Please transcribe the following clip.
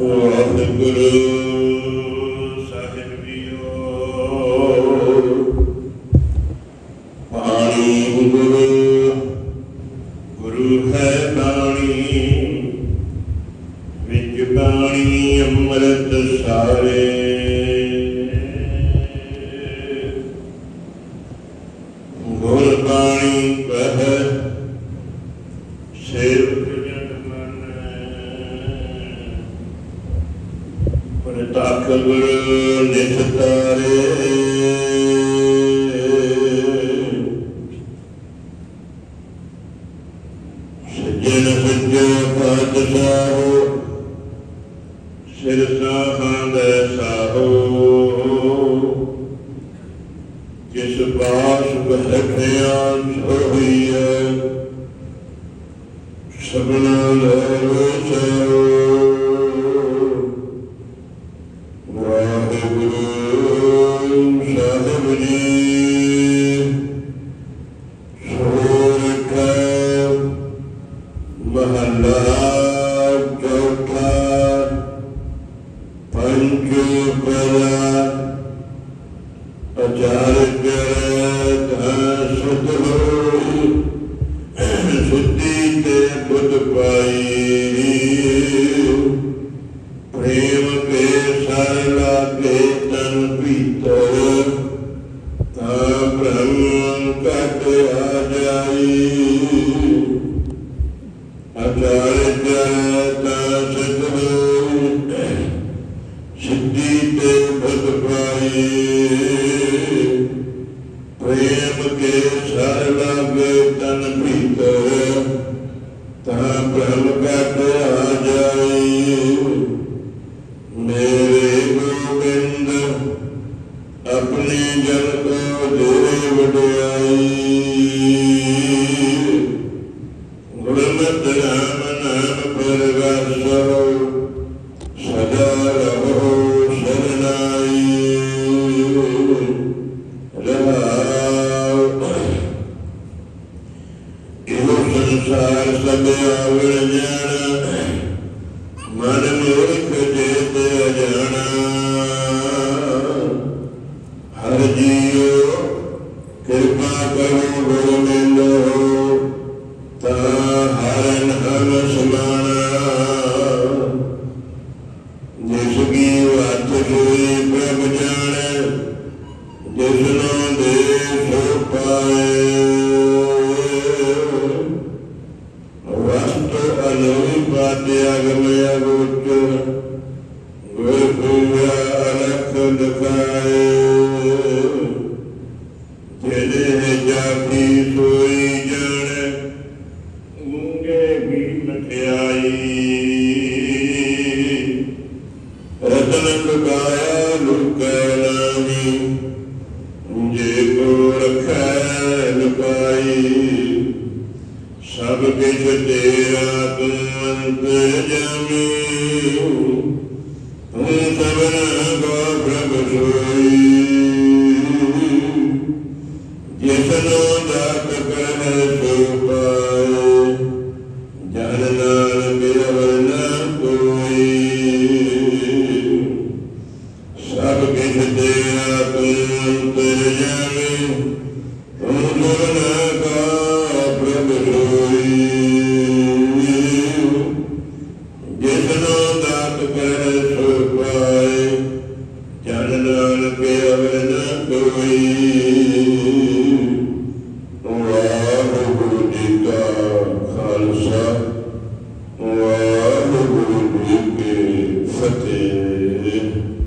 ਵਾਹਿਗੁਰੂ ਸਾਹਿਬ JIO ਪਾਣੀ ਗੁਰੂ ਗੁਰੂ ਹੈ ਪਾਣੀ ਵਿੱਚ ਬਾਣੀ ਅੰਮ੍ਰਿਤ ਸਾਰੇ ਗੁਰ ਬਾਣੀ ਕਹੈ ਸੇਵਕ ਪ੍ਰਤਾਪ ਗੁਰੂ ਨਿਸਤਾਰੇ ਸੱਜਣ ਸੱਜੇ ਪਦ ਸਿਰ ਸਾਹਾਂ ਦੇ ਸਾਹੋ। ਜਿਸ ਬਾਸ ਬਖਿਆ ਸੋਈਐ ਸਭਨਾ ਲੈ ਸਾਹਿਬ ਜੀ ਸੋਰਠ ਮਹੱਲਾ ਚੌਥਾ ਪੰਜ ਪਰਾ ਅਚਾਰਜ ਸਤਿਗੁਰੂ ਸੁਧੀ ਤੇ ਬੁੱਧ ਪਾਈ ਬ੍ਰਹਮ ਕਟ ਆ ਜਾਈ ਸਤਿਗੁਰੂ ਸਿੱਧੀ ਤੇ ਬੁੱਧ ਪਾਈ ਪ੍ਰੇਮ ਕੇ ਸਰ ਲਾਗੇ ਤਨ ਭੀਤਰ ਤਾ ਬ੍ਰਹਮ ਕਟ ਆ ਇਹੋ ਸੰਸਾਰ ਸਭ ਆਵਣ ਜਾਣਾ ਮਨ ਮੂਰਖ ਜੇਤ ਅਜਾਣਾ ਹਰ ਜੀਉ ਕਿਰਪਾ ਕਰੋ ਗੋਬਿੰਦੋ ਤਾ ਹਰਨ ਹਮ ਸਮਾਣਾ ਜਾਤੀ ਸੋਈ ਜਾਣੈ ਉਂਗੇ ਵੀ ਮਠਿਆਈ ਸਭ ਤੇਰਾ ਤੂੰ ਅੰਤ ਜਾਮੀ ਤੂੰ ਸਭਨਾ ਗੋ ਪ੍ਰਭ ਸੋਈ ਜਿਸਨੋ ਦਾਤ ਕਰੈ ਸੋ